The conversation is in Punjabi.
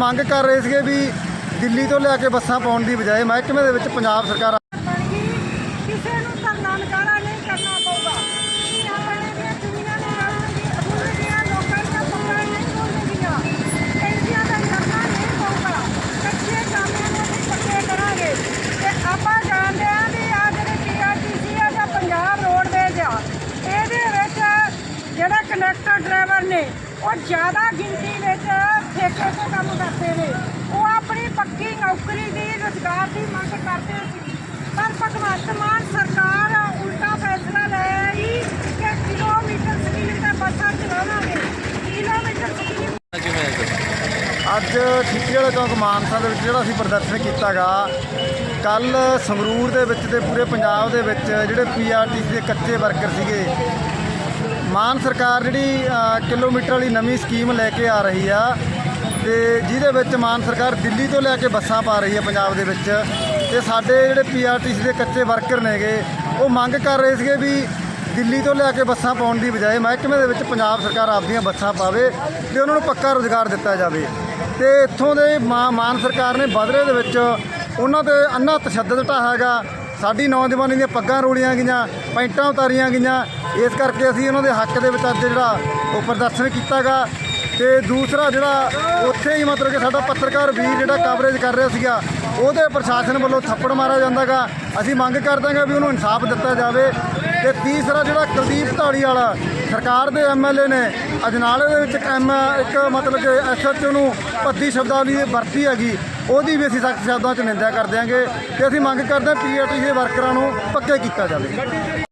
ਮੰਗ ਕਰ ਰਹੇ ਸੀਗੇ ਵੀ ਦਿੱਲੀ ਤੋਂ ਲਿਆ ਕੇ ਬੱਸਾਂ ਪਾਉਣ ਦੀ ਬਜਾਏ ਮਹਿਕਮੇ ਦੇ ਵਿੱਚ ਪੰਜਾਬ ਸਰਕਾਰ ਕਿਸੇ ਨੂੰ ਧਰਨਾ ਨਕਾਰਾ ਨਹੀਂ ਕਰਨਾ ਪਊਗਾ। ਧੀਆਂ ਦੀਆਂ ਚੁੰਨੀਆਂ ਨੂੰ ਰਲਣਗੀ ਅਧੂਰੀਆਂ ਲੋਕਾਂ ਦੀਆਂ ਪੱਗਾਂ ਨਹੀਂ ਖੋਲਣਗੀਆਂ ਪੈਂਦੀਆਂ ਦਾ ਕਰਨਾ ਨਹੀਂ ਪਊਗਾ। ਕੱਚੇ ਕਾਮਿਆਂ ਨੂੰ ਅਸੀਂ ਪੱਕੇ ਕਰਾਂਗੇ। ਤੇ ਆਪਾਂ ਜਾਣਦੇ ਆ ਵੀ ਆ ਜਿਹੜੇ ਪੀਆਰਟੀਸੀ ਆ ਜਾਂ ਪੰਜਾਬ ਰੋਡਵੇਜ਼ ਆ, ਇਹਦੇ ਵਿੱਚ ਜਿਹੜਾ ਕੰਡਕਟਰ ਡਰਾਈਵਰ ਨੇ, ਉਹ ਜ਼ਿਆਦਾ ਗਿਣਤੀ ਵਿੱਚ ਠੇਕੇ ਤੇ ਕੰਮ ਕਰਦੇ ਨੇ ਉਹ ਆਪਣੀ ਪੱਕੀ ਨੌਕਰੀ ਦੀ ਰੁਜ਼ਗਾਰ ਦੀ ਮੰਗ ਕਰਦੇ ਸੀ। ਪਰ ਭਗਵੰਤ ਮਾਨ ਸਰਕਾਰ ਉਲਟਾ ਫੈਸਲਾ ਲੈ ਆਈ ਕਿ ਕਿਲੋਮੀਟਰ ਸਕੀਮ ਤੇ ਬੱਸਾਂ ਚਲਾਵਾਂਗੇ। ਕਿਲੋਮੀਟਰ ਸਕੀਮ ਅੱਜ ਠੀਕੀ ਵਾਲੇ ਚੌਂਕ ਮਾਨਸਾ ਦੇ ਵਿੱਚ ਜਿਹੜਾ ਅਸੀਂ ਪ੍ਰਦਰਸ਼ਨ ਕੀਤਾਗਾ ਕੱਲ ਸੰਗਰੂਰ ਦੇ ਵਿੱਚ ਤੇ ਪੂਰੇ ਪੰਜਾਬ ਦੇ ਵਿੱਚ ਜਿਹੜੇ ਪੀਆਰਟੀਸੀ ਦੇ ਕੱਚੇ ਵਰਕਰ ਸੀਗੇ ਮਾਨ ਸਰਕਾਰ ਜਿਹੜੀ ਕਿਲੋਮੀਟਰ ਵਾਲੀ ਨਵੀਂ ਸਕੀਮ ਲੈ ਕੇ ਆ ਰਹੀ ਆ ਤੇ ਜਿਹਦੇ ਵਿੱਚ ਮਾਨ ਸਰਕਾਰ ਦਿੱਲੀ ਤੋਂ ਲੈ ਕੇ ਬੱਸਾਂ ਪਾ ਰਹੀ ਹੈ ਪੰਜਾਬ ਦੇ ਵਿੱਚ, ਤੇ ਸਾਡੇ ਜਿਹੜੇ ਪੀਆਰਟੀਸੀ ਦੇ ਕੱਚੇ ਵਰਕਰ ਨੇਗੇ, ਉਹ ਮੰਗ ਕਰ ਰਹੇ ਸੀਗੇ ਵੀ ਦਿੱਲੀ ਤੋਂ ਲੈ ਕੇ ਬੱਸਾਂ ਪਾਉਣ ਦੀ ਬਜਾਏ ਮਹਿਕਮੇ ਦੇ ਵਿੱਚ ਪੰਜਾਬ ਸਰਕਾਰ ਆਪਦੀਆਂ ਬੱਸਾਂ ਪਾਵੇ ਤੇ ਉਹਨਾਂ ਨੂੰ ਪੱਕਾ ਰੁਜ਼ਗਾਰ ਦਿੱਤਾ ਜਾਵੇ। ਤੇ ਇੱਥੋਂ ਦੇ ਮਾ- ਮਾਨ ਸਰਕਾਰ ਨੇ ਬਦਲੇ ਦੇ ਵਿੱਚ ਉਹਨਾਂ ਤੇ ਅੰਨਾ ਤਸ਼ੱਦਦ ਢਾਇਆ ਹੈਗਾ। ਸਾਡੀ ਨੌਜਵਾਨੀ ਦੀਆਂ ਪੱਗਾਂ ਰੋਲੀਆਂ ਗਈਆਂ, ਪੈਂਟਾਂ ਉਤਾਰੀਆਂ ਗਈਆਂ। ਇਸ ਕਰਕੇ ਅਸੀਂ ਉਹਨਾਂ ਦੇ ਹੱਕ ਦੇ ਵਿੱਚ ਅੱਜ ਜਿਹੜਾ ਉਹ ਪ੍ਰਦਰਸ਼ਨ ਕੀਤਾਗਾ। ਤੇ ਦੂਸਰਾ ਜਿਹੜਾ ਉੱਥੇ ਹੀ ਮਤਲਬ ਕਿ ਸਾਡਾ ਪੱਤਰਕਾਰ ਵੀਰ ਜਿਹੜਾ ਕਵਰੇਜ ਕਰ ਰਿਹਾ ਸੀਗਾ, ਉਹਦੇ ਪ੍ਰਸ਼ਾਸਨ ਵੱਲੋਂ ਥੱਪੜ ਮਾਰਿਆ ਜਾਂਦਾਗਾ। ਅਸੀਂ ਮੰਗ ਕਰਦਾਂਗੇ ਵੀ ਉਹਨੂੰ ਇਨਸਾਫ ਦਿੱਤਾ ਜਾਵੇ। ਤੇ ਤੀਸਰਾ ਜਿਹੜਾ ਕੁਲਦੀਪ ਢਾੜੀ ਵਾਲਾ ਸਰਕਾਰ ਦੇ ਐਮਐਲਏ ਨੇ ਅਜਨਾਲੇ ਦੇ ਵਿੱਚ ਇੱਕ ਐਮ, ਇੱਕ ਮਤਲਬ ਕਿ ਐਸਐਚਓ ਨੂੰ ਭੱਦੀ ਸ਼ਬਦਾਵਲੀ ਵਰਤੀ ਹੈਗੀ, ਉਹਦੀ ਵੀ ਅਸੀਂ ਸਖਤ ਸ਼ਬਦਾਂ 'ਚ ਨਿੰਦਿਆ ਕਰ ਦਿਆਂਗੇ ਤੇ ਅਸੀਂ ਮੰਗ ਕਰਦੇ ਹਾਂ ਪੀਆਰਟੀ ਦੇ ਵਰਕਰਾਂ ਨੂੰ ਪੱਕੇ ਕੀਤਾ ਜਾਵੇ।